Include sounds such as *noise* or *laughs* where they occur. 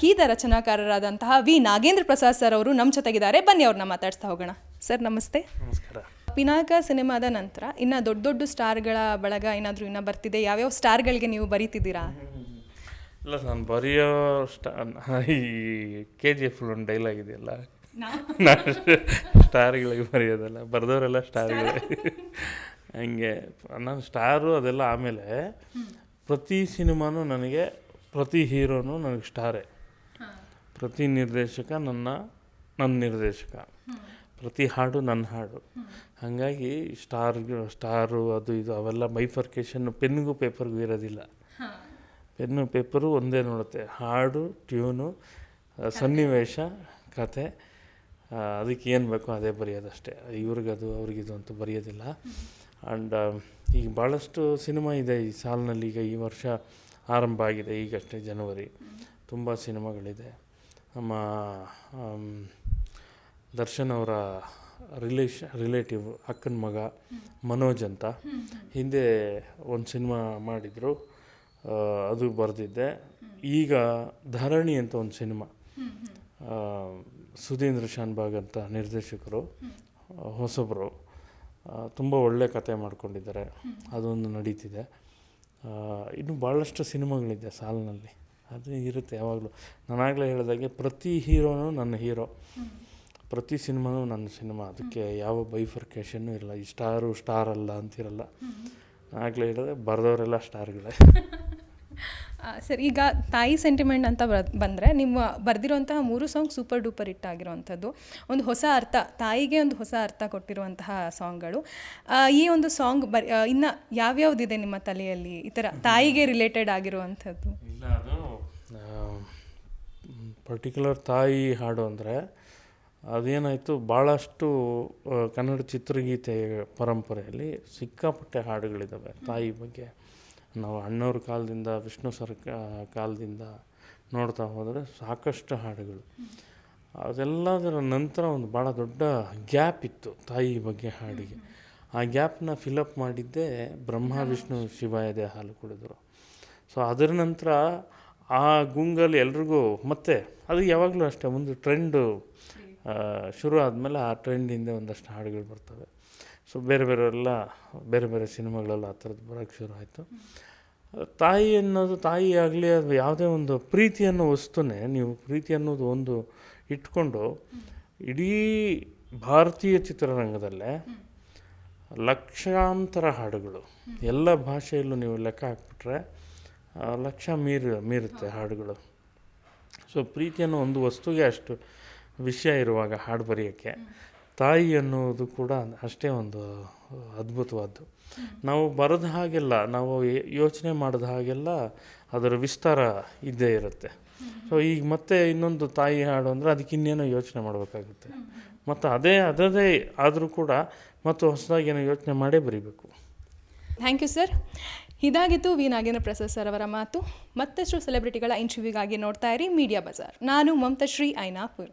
ಗೀತ ರಚನಾಕಾರರಾದಂತಹ V. Nagendra Prasad sir ಅವರು ನಮ್ಮ ಜೊತೆಗಿದ್ದಾರೆ. ಬನ್ನಿ ಅವ್ರನ್ನ ಮಾತಾಡ್ತಾ ಹೋಗೋಣ. ಸರ್ ನಮಸ್ತೆ. ನಮಸ್ಕಾರ. ಪಿನಾಕ ಸಿನಿಮಾದ ನಂತರ ಇನ್ನು ದೊಡ್ಡ ದೊಡ್ಡ ಸ್ಟಾರ್ಗಳ ಬಳಗ ಏನಾದರೂ ಇನ್ನೂ ಬರ್ತಿದೆ? ಯಾವ್ಯಾವ ಸ್ಟಾರ್ಗಳಿಗೆ ನೀವು ಬರೀತಿದ್ದೀರಾ? ಇಲ್ಲ ನಾನು ಬರೆಯೋ ಈ ಕೆ ಜಿ ಎಫ್ ಒಂದು ಡೈಲಾಗ್ ಇದೆಯಲ್ಲ? ನಾನು *laughs* ಸ್ಟಾರ್ಗಳಿಗೆ ಬರೆಯೋದಲ್ಲ ಬರೆದವರೆಲ್ಲ ಸ್ಟಾರ್ಗಳೇ. ಹಂಗೆ ನಾನು ಸ್ಟಾರು ಅದೆಲ್ಲ ಆಮೇಲೆ ಪ್ರತಿ ಸಿನಿಮಾನು ನನಗೆ ಪ್ರತಿ ಹೀರೋನು ನನಗೆ ಸ್ಟಾರೇ. ಪ್ರತಿ ನಿರ್ದೇಶಕ ನನ್ನ ನನ್ನ ನಿರ್ದೇಶಕ. ಪ್ರತಿ ಹಾಡು ನನ್ನ ಹಾಡು. ಹಾಗಾಗಿ ಸ್ಟಾರ್ ಸ್ಟಾರು ಅದು ಇದು ಅವೆಲ್ಲ ಬೈಫರ್ಕೇಷನ್ ಪೆನ್ಗೂ ಪೇಪರ್ಗೂ ಇರೋದಿಲ್ಲ. ಪೆನ್ನು ಪೇಪರು ಒಂದೇ ನೋಡುತ್ತೆ. ಹಾಡು ಟ್ಯೂನು ಸನ್ನಿವೇಶ ಕತೆ. ಅದಕ್ಕೆ ಏನು ಬೇಕೋ ಅದೇ ಬರೆಯೋದಷ್ಟೇ. ಇವ್ರಿಗದು ಅವ್ರಿಗಿದು ಅಂತ ಬರೆಯೋದಿಲ್ಲ. ಆ್ಯಂಡ್ ಈಗ ಭಾಳಷ್ಟು ಸಿನಿಮಾ ಇದೆ ಈ ಸಾಲಿನಲ್ಲಿ ಈಗ ಈ ವರ್ಷ ಆರಂಭ ಆಗಿದೆ ಈಗಷ್ಟೇ ಜನವರಿ. ತುಂಬ ಸಿನಿಮಾಗಳಿದೆ. ನಮ್ಮ ದರ್ಶನ್ ಅವರ ರಿಲೇಷ ರಿಲೇಟಿವ್ ಅಕ್ಕನ ಮಗ ಮನೋಜ್ ಅಂತ. ಹಿಂದೆ ಒಂದು ಸಿನಿಮಾ ಮಾಡಿದರು. ಅದು ಬರೆದಿದ್ದೆ. ಈಗ ಧರಣಿ ಅಂತ ಒಂದು ಸಿನಿಮಾ. ಸುಧೀಂದ್ರ ಶಾನ್ಭಾಗ್ ಅಂತ ನಿರ್ದೇಶಕರು, ಹೊಸಬರು. ತುಂಬ ಒಳ್ಳೆ ಕತೆ ಮಾಡ್ಕೊಂಡಿದ್ದಾರೆ. ಅದೊಂದು ನಡೀತಿದೆ. ಇನ್ನು ಭಾಳಷ್ಟು ಸಿನಿಮಾಗಳಿದೆ ಸಾಲಿನಲ್ಲಿ. ಅದು ಇರುತ್ತೆ ಯಾವಾಗಲೂ. ನಾನಾಗಲೇ ಹೇಳಿದಾಗೆ ಪ್ರತಿ ಹೀರೋನು ನನ್ನ ಹೀರೋ. ಪ್ರತಿ ಸಿನಿಮಾನೂ ನನ್ನ ಸಿನಿಮಾ. ಅದಕ್ಕೆ ಯಾವ ಬೈಫರ್ಕೇಷನ್ನು ಇಲ್ಲ ಈ ಸ್ಟಾರು ಸ್ಟಾರ್ ಅಲ್ಲ ಅಂತಿರಲ್ಲ ಆಗಲೇ ಹೇಳಿದ್ರೆ ಬರೆದವರೆಲ್ಲ ಸ್ಟಾರ್ಗಳೇ. *laughs* ಸರ್ ಈಗ ತಾಯಿ ಸೆಂಟಿಮೆಂಟ್ ಅಂತ ಬಂದರೆ ನಿಮ್ಮ ಬರೆದಿರುವಂತಹ ಮೂರು ಸಾಂಗ್ ಸೂಪರ್ ಡೂಪರ್ ಹಿಟ್ ಆಗಿರುವಂಥದ್ದು. ಒಂದು ಹೊಸ ಅರ್ಥ ತಾಯಿಗೆ ಒಂದು ಹೊಸ ಅರ್ಥ ಕೊಟ್ಟಿರುವಂತಹ ಸಾಂಗ್ಗಳು. ಈ ಒಂದು ಸಾಂಗ್ ಬರ್ ಇನ್ನು ಯಾವ್ಯಾವ್ದಿದೆ ನಿಮ್ಮ ತಲೆಯಲ್ಲಿ? ಈ ಥರ ತಾಯಿಗೆ ರಿಲೇಟೆಡ್ ಆಗಿರುವಂಥದ್ದು. ಇಲ್ಲ ಪರ್ಟಿಕ್ಯುಲರ್ ತಾಯಿ ಹಾಡು ಅಂದರೆ ಅದೇನಾಯಿತು ಭಾಳಷ್ಟು ಕನ್ನಡ ಚಿತ್ರಗೀತೆ ಪರಂಪರೆಯಲ್ಲಿ ಸಿಕ್ಕಾಪಟ್ಟೆ ಹಾಡುಗಳಿದ್ದಾವೆ ತಾಯಿ ಬಗ್ಗೆ. ನಾವು ಅಣ್ಣವ್ರ ಕಾಲದಿಂದ, ವಿಷ್ಣು ಸರ್ ಕಾಲದಿಂದ ನೋಡ್ತಾ ಹೋದರೆ ಸಾಕಷ್ಟು ಹಾಡುಗಳು. ಅದೆಲ್ಲದರ ನಂತರ ಒಂದು ಭಾಳ ದೊಡ್ಡ ಗ್ಯಾಪ್ ಇತ್ತು ತಾಯಿ ಬಗ್ಗೆ ಹಾಡಿಗೆ. ಆ ಗ್ಯಾಪ್ನ ಫಿಲಪ್ ಮಾಡಿದ್ದೇ ಬ್ರಹ್ಮ, ವಿಷ್ಣು ಶಿವಾಯದೇ ಹಾಲು ಕುಡಿದ್ರು. ಸೊ ಅದರ ನಂತರ ಆ ಗುಂಗಲ್ಲಿ ಎಲ್ರಿಗೂ ಮತ್ತೆ ಅದು ಯಾವಾಗಲೂ ಅಷ್ಟೇ ಒಂದು ಟ್ರೆಂಡು ಶುರು ಆದಮೇಲೆ ಆ ಟ್ರೆಂಡಿಂದ ಒಂದಷ್ಟು ಹಾಡುಗಳು ಬರ್ತವೆ. ಸೊ ಬೇರೆ ಬೇರೆಲ್ಲ ಬೇರೆ ಬೇರೆ ಸಿನಿಮಾಗಳೆಲ್ಲ ಆ ಥರದ್ದು ಬರೋಕ್ಕೆ ಶುರು ಆಯಿತು. ತಾಯಿ ಅನ್ನೋದು ತಾಯಿ ಆಗಲಿ ಅದು ಯಾವುದೇ ಒಂದು ಪ್ರೀತಿ ಅನ್ನೋ ವಸ್ತುನೇ ನೀವು ಪ್ರೀತಿ ಅನ್ನೋದು ಒಂದು ಇಟ್ಕೊಂಡು ಇಡೀ ಭಾರತೀಯ ಚಿತ್ರರಂಗದಲ್ಲೇ ಲಕ್ಷಾಂತರ ಹಾಡುಗಳು. ಎಲ್ಲ ಭಾಷೆಯಲ್ಲೂ ನೀವು ಲೆಕ್ಕ ಹಾಕ್ಬಿಟ್ರೆ ಲಕ್ಷ ಮೀರು, ಮೀರುತ್ತೆ ಹಾಡುಗಳು. ಸೊ ಪ್ರೀತಿ ಅನ್ನೋ ಒಂದು ವಸ್ತುಗೆ ಅಷ್ಟು ವಿಷಯ ಇರುವಾಗ ಹಾಡು ಬರೆಯೋಕ್ಕೆ, ತಾಯಿ ಅನ್ನೋದು ಕೂಡ ಅಷ್ಟೇ ಒಂದು ಅದ್ಭುತವಾದ್ದು. ನಾವು ಬರೆದ ಹಾಗೆಲ್ಲ, ನಾವು ಯೋಚನೆ ಮಾಡಿದ ಹಾಗೆಲ್ಲ ಅದರ ವಿಸ್ತಾರ ಇದ್ದೇ ಇರುತ್ತೆ. ಸೊ ಈಗ ಮತ್ತೆ ಇನ್ನೊಂದು ತಾಯಿ ಹಾಡು ಅಂದರೆ ಅದಕ್ಕೆ ಇನ್ನೇನೋ ಯೋಚನೆ ಮಾಡಬೇಕಾಗುತ್ತೆ. ಮತ್ತು ಅದೇ, ಅದದೇ ಆದರೂ ಕೂಡ ಮತ್ತು ಹೊಸದಾಗಿ ಏನೋ ಯೋಚನೆ ಮಾಡೇ ಬರೀಬೇಕು. ಥ್ಯಾಂಕ್ ಯು ಸರ್ ಇದಾಗಿತ್ತು ವಿ ನಾಗೇಂದ್ರ ಪ್ರಸಾದ್ ಸರ್ ಅವರ ಮಾತು. ಮತ್ತಷ್ಟು ಸೆಲೆಬ್ರಿಟಿಗಳ ಇಂಟರ್ವ್ಯೂಗಾಗಿ ನೋಡ್ತಾ ಇರಿ ಮೀಡಿಯಾ ಬಜಾರ್. ನಾನು ಮಮತಾ ಶ್ರೀ ಐನಾಪುರ್.